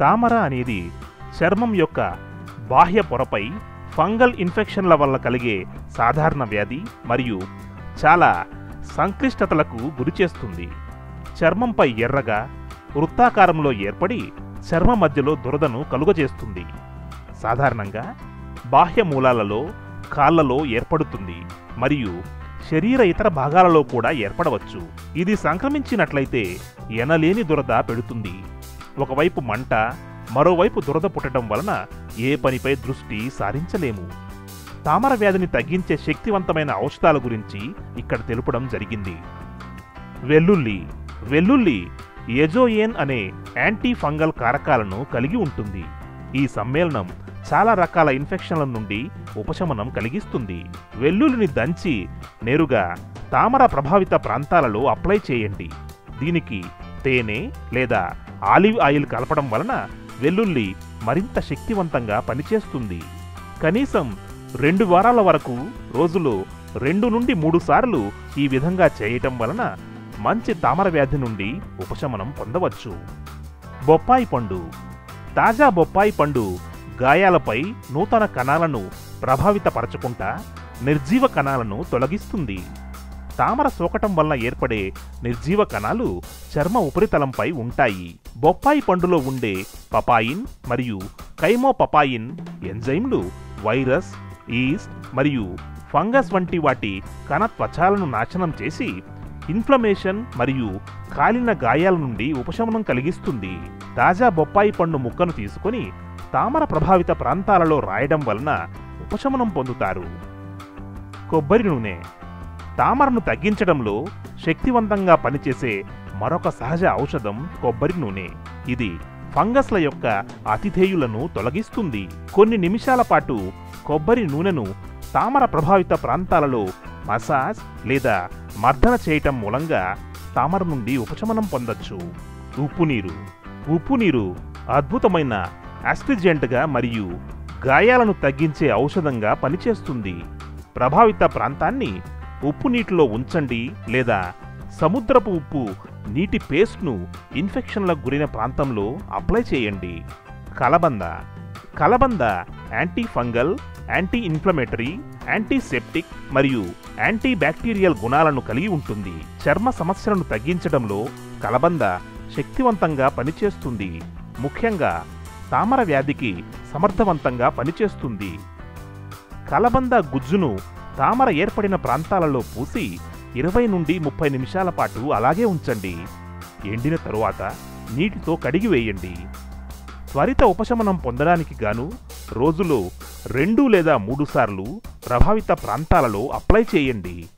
తామర అనేది చర్మం యొక్క బాహ్య పొరపై ఫంగల్ ఇన్ఫెక్షన్ల వల్ల కలిగే సాధారణ వ్యాధి మరియు చాలా సంక్లిష్టతలకు గురిచేస్తుంది చర్మంపై ఎర్రగా వృత్తాకారంలో ఏర్పడి చర్మ మధ్యలో దురదను కలుగజేస్తుంది. సాధారణంగా బాహ్య మూలాలలో కాళ్ళలో ఏర్పడుతుంది మరియు శరీర ఇతర భాగాలలో కూడా ఏర్పడవచ్చు. ఇది సంక్రమించినట్లయితే ఎనలేని దురద పెడుతుంది. ఒకవైపు మంట మరోవైపు దురద పుట్టడం వలన ఏ పనిపై దృష్టి సారించలేము. తామర వ్యాధిని తగ్గించే శక్తివంతమైన ఔషధాల గురించి ఇక్కడ తెలుపడం జరిగింది. వెల్లుల్లి వెల్లుల్లి ఎజోయేన్ అనే యాంటీ ఫంగల్ కారకాలను కలిగి ఉంటుంది. ఈ సమ్మేళనం చాలా రకాల ఇన్ఫెక్షన్ల నుండి ఉపశమనం కలిగిస్తుంది. వెల్లుల్లిని దంచి నేరుగా తామర ప్రభావిత ప్రాంతాలలో అప్లై చేయండి. దీనికి తేనె లేదా ఆలివ్ ఆయిల్ కలపడం వలన వెల్లుల్లి మరింత శక్తివంతంగా పనిచేస్తుంది. కనీసం రెండు వారాల వరకు రోజులో రెండు నుండి మూడు సార్లు ఈ విధంగా చేయటం వలన మంచి తామర వ్యాధి నుండి ఉపశమనం పొందవచ్చు. బొప్పాయి పండు. తాజా బొప్పాయి పండు గాయాలపై నూతన కణాలను ప్రభావితపరచకుండా నిర్జీవ కణాలను తొలగిస్తుంది. తామర సోకటం వల్ల ఏర్పడే నిర్జీవ కణాలు చర్మ ఉపరితలంపై ఉంటాయి. బొప్పాయి పండులో ఉండే పపాయిన్ మరియు కైమో పపాయిన్ ఎంజైమ్లు వైరస్ ఈస్ట్ మరియు ఫంగస్ వంటి వాటి కణ త్వచాలను నాశనం చేసి ఇన్ఫ్లమేషన్ మరియు కాలిన గాయాల నుండి ఉపశమనం కలిగిస్తుంది. తాజా బొప్పాయి పండు ముక్కను తీసుకొని తామర ప్రభావిత ప్రాంతాలలో రాయడం వలన ఉపశమనం పొందుతారు. కొబ్బరి నూనె తామరను తగ్గించడంలో శక్తివంతంగా పనిచేసే మరొక సహజ ఔషధం కొబ్బరి నూనె. ఇది ఫంగస్ల యొక్క అతిథేయులను తొలగిస్తుంది. కొన్ని నిమిషాల పాటు కొబ్బరి నూనెను తామర ప్రభావిత ప్రాంతాలలో మసాజ్ లేదా మర్దన చేయటం మూలంగా తామర నుండి ఉపశమనం పొందొచ్చు. ఉప్పు నీరు. ఉప్పు నీరు అద్భుతమైన యాస్ట్రిజెంట్గా మరియు గాయాలను తగ్గించే ఔషధంగా పనిచేస్తుంది. ప్రభావిత ప్రాంతాన్ని ఉప్పు నీటిలో ఉంచండి లేదా సముద్రపు ఉప్పు నీటి పేస్ట్ను ఇన్ఫెక్షన్లకు గురైన ప్రాంతంలో అప్లై చేయండి. కలబంద. కలబంద anti fungal anti inflammatory antiseptic మరియు యాంటీ బ్యాక్టీరియల్ గుణాలను కలిగి ఉంటుంది. చర్మ సమస్యలను తగ్గించడంలో కలబంద శక్తివంతంగా పనిచేస్తుంది. ముఖ్యంగా తామర వ్యాధికి సమర్థవంతంగా పనిచేస్తుంది. కలబంద గుజ్జును తామర ఏర్పడిన ప్రాంతాలలో పూసి ఇరవై నుండి ముప్పై నిమిషాల పాటు అలాగే ఉంచండి. ఎండిన తరువాత నీటితో కడిగి వేయండి. త్వరిత ఉపశమనం పొందడానికి గాను రోజులో రెండు లేదా మూడు సార్లు ప్రభావిత ప్రాంతాలలో అప్లై చేయండి.